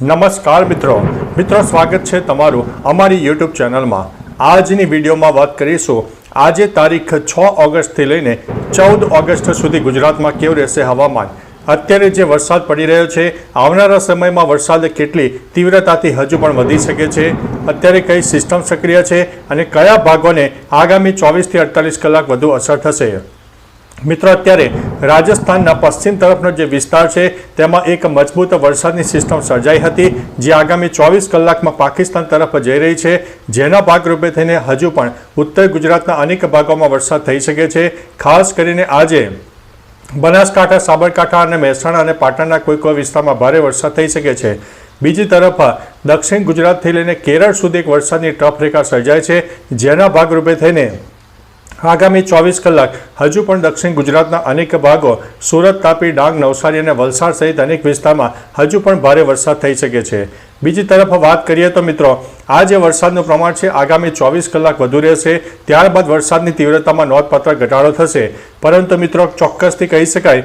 નમસ્કાર મિત્રો. મિત્રો, સ્વાગત છે તમારું અમારી યુટ્યુબ ચેનલમાં. આજની વિડીયોમાં વાત કરીશું. આજે તારીખ છ ઓગસ્ટથી લઈને ચૌદ ઓગસ્ટ સુધી ગુજરાતમાં કેવું રહેશે હવામાન? અત્યારે જે વરસાદ પડી રહ્યો છે, આવનારા સમયમાં વરસાદ કેટલી તીવ્રતાથી હજુ પણ વધી શકે છે? અત્યારે કઈ સિસ્ટમ સક્રિય છે? અને કયા ભાગોને આગામી ચોવીસથી અડતાલીસ કલાક વધુ અસર થશે? મિત્રો, અત્યારે રાજસ્થાનના પશ્ચિમ તરફનો જે વિસ્તાર છે, તેમાં એક મજબૂત વરસાદની સિસ્ટમ સર્જાઈ હતી, જે આગામી ચોવીસ કલાકમાં પાકિસ્તાન તરફ જઈ રહી છે. જેના ભાગરૂપે થઈને હજુ પણ ઉત્તર ગુજરાતના અનેક ભાગોમાં વરસાદ થઈ શકે છે. ખાસ કરીને આજે બનાસકાંઠા, સાબરકાંઠા અને મહેસાણા અને પાટણના કોઈ કોઈ વિસ્તારમાં ભારે વરસાદ થઈ શકે છે. બીજી તરફ, દક્ષિણ ગુજરાતથી લઈને કેરળ સુધી એક વરસાદની ટફ રેખા સર્જાય છે, જેના ભાગરૂપે થઈને આગામી ચોવીસ કલાક હજુ પણ દક્ષિણ ગુજરાતના અનેક ભાગો સુરત, તાપી, ડાંગ, નવસારી અને વલસાડ સહિત અનેક વિસ્તારમાં હજુ પણ ભારે વરસાદ થઈ શકે છે. બીજી તરફ વાત કરીએ તો મિત્રો આ જે વરસાદનું પ્રમાણ છે આગામી ચોવીસ કલાક વધુ રહેશે. ત્યારબાદ વરસાદની તીવ્રતામાં નોંધપાત્ર ઘટાડો થશે. પરંતુ મિત્રો, ચોક્કસથી કહી શકાય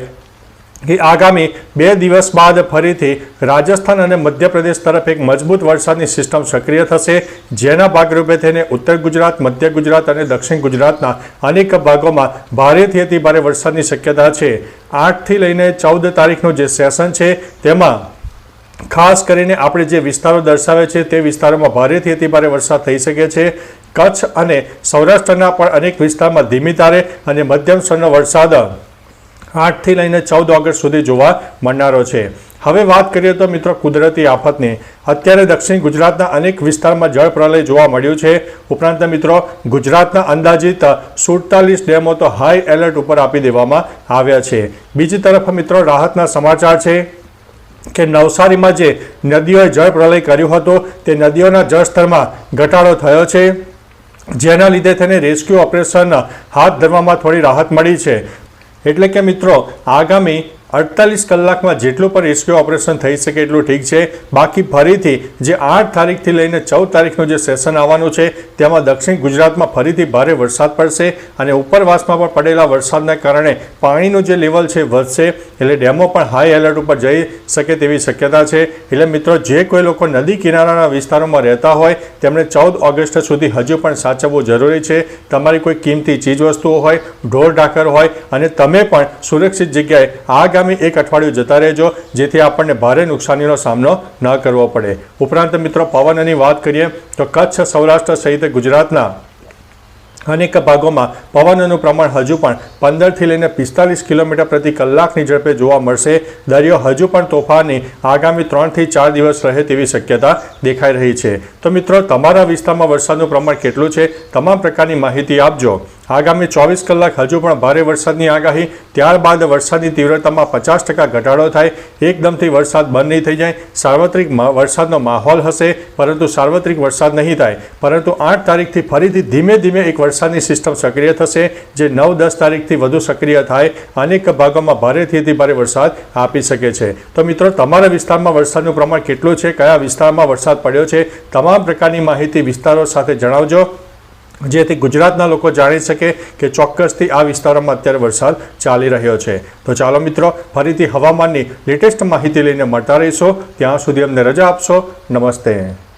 કે આગામી બે દિવસ બાદ ફરીથી રાજસ્થાન અને મધ્યપ્રદેશ તરફ એક મજબૂત વરસાદની સિસ્ટમ સક્રિય થશે, જેના ભાગરૂપે થઈને ઉત્તર ગુજરાત, મધ્ય ગુજરાત અને દક્ષિણ ગુજરાતના અનેક ભાગોમાં ભારેથી અતિ ભારે વરસાદની શક્યતા છે. આઠથી લઈને ચૌદ તારીખનું જે સેશન છે, તેમાં ખાસ કરીને આપણે જે વિસ્તારો દર્શાવે છે, તે વિસ્તારોમાં ભારેથી અતિ ભારે વરસાદ થઈ શકે છે. કચ્છ અને સૌરાષ્ટ્રના પણ અનેક વિસ્તારમાં ધીમી તારે અને મધ્યમ સ્તરનો વરસાદ આઠથી લઈને ચૌદ ઓગસ્ટ સુધી જોવા મળનારો છે. હવે વાત કરીએ તો મિત્રો કુદરતી આફતની. અત્યારે દક્ષિણ ગુજરાતના અનેક વિસ્તારમાં જળ પ્રલય જોવા મળ્યું છે. ઉપરાંત મિત્રો ગુજરાતના અંદાજિત સુડતાલીસ ડેમો તો હાઈ એલર્ટ ઉપર આપી દેવામાં આવ્યા છે. બીજી તરફ મિત્રો રાહતના સમાચાર છે કે નવસારીમાં જે નદીઓએ જળ પ્રલય કર્યું હતું, તે નદીઓના જળસ્તરમાં ઘટાડો થયો છે. જેના લીધે તેને રેસ્ક્યુ ઓપરેશન હાથ ધરવામાં થોડી રાહત મળી છે. એટલે કે મિત્રો આગામી અડતાલીસ કલાકમાં જેટલું પણ રેસ્ક્યુ ઓપરેશન થઈ શકે એટલું ઠીક છે. બાકી ફરીથી જે આઠ તારીખથી લઈને ચૌદ તારીખનું જે સેશન આવવાનું છે, તેમાં દક્ષિણ ગુજરાતમાં ફરીથી ભારે વરસાદ પડશે અને ઉપરવાસમાં પણ પડેલા વરસાદના કારણે પાણીનું જે લેવલ છે વધશે, એટલે ડેમો પણ હાઈ એલર્ટ ઉપર જઈ શકે તેવી શક્યતા છે. એટલે મિત્રો, જે કોઈ લોકો નદી કિનારાના વિસ્તારોમાં રહેતા હોય તેમણે ચૌદ ઓગસ્ટ સુધી હજુ પણ સાચવવું જરૂરી છે. તમારી કોઈ કિંમતી ચીજવસ્તુઓ હોય, ઢોર ઢાકર હોય, અને તમે પણ સુરક્ષિત જગ્યાએ આગામી એક અઠવાડિયું જતા રહેજો, જેથી આપણને ભારે નુકસાનીનો સામનો ન કરવો પડે. ઉપરાંત મિત્રો, પવનની વાત કરીએ, તો કચ્છ, સૌરાષ્ટ્ર સહિત ગુજરાતના અનેક ભાગોમાં પવનનું પ્રમાણ હજુ પણ પંદરથી લઈને પિસ્તાલીસ કિલોમીટર પ્રતિ કલાકની ઝડપે જોવા મળશે. દરિયો હજુ પણ તોફાની આગામી ત્રણથી ચાર દિવસ રહે તેવી શક્યતા દેખાઈ રહી છે. તો મિત્રો, તમારા વિસ્તારમાં વરસાદનું પ્રમાણ કેટલું છે? તમામ પ્રકારની માહિતી આપજો. આગામી ચોવીસ કલાક હજુ પણ ભારે વરસાદની આગાહી. ત્યારબાદ વરસાદની તીવ્રતામાં પચાસ ટકા ઘટાડો થાય. એકદમથી વરસાદ બંધ નહીં થઈ જાય. સાર્વત્રિક વરસાદનો માહોલ હશે, પરંતુ સાર્વત્રિક વરસાદ નહીં થાય. પરંતુ આઠ તારીખથી ફરીથી ધીમે ધીમે એક વરસાદની સિસ્ટમ સક્રિય થશે, જે નવ દસ તારીખથી વધુ સક્રિય થાય. અનેક ભાગોમાં ભારેથી અતિ ભારે વરસાદ આપી શકે છે. તો મિત્રો, તમારા વિસ્તારમાં વરસાદનું પ્રમાણ કેટલું છે? કયા વિસ્તારમાં વરસાદ પડ્યો છે? તમામ પ્રકારની માહિતી વિસ્તારો સાથે જણાવજો. જેથી ગુજરાતના લોકો જાણી શકે કે ચોક્કસથી આ વિસ્તારોમાં અત્યારે વરસાદ ચાલી રહ્યો છે. તો ચાલો મિત્રો, ફરીથી હવામાનની લેટેસ્ટ માહિતી લઈને મળતા રહીશો. ત્યાં સુધી અમને રજા આપશો. નમસ્તે.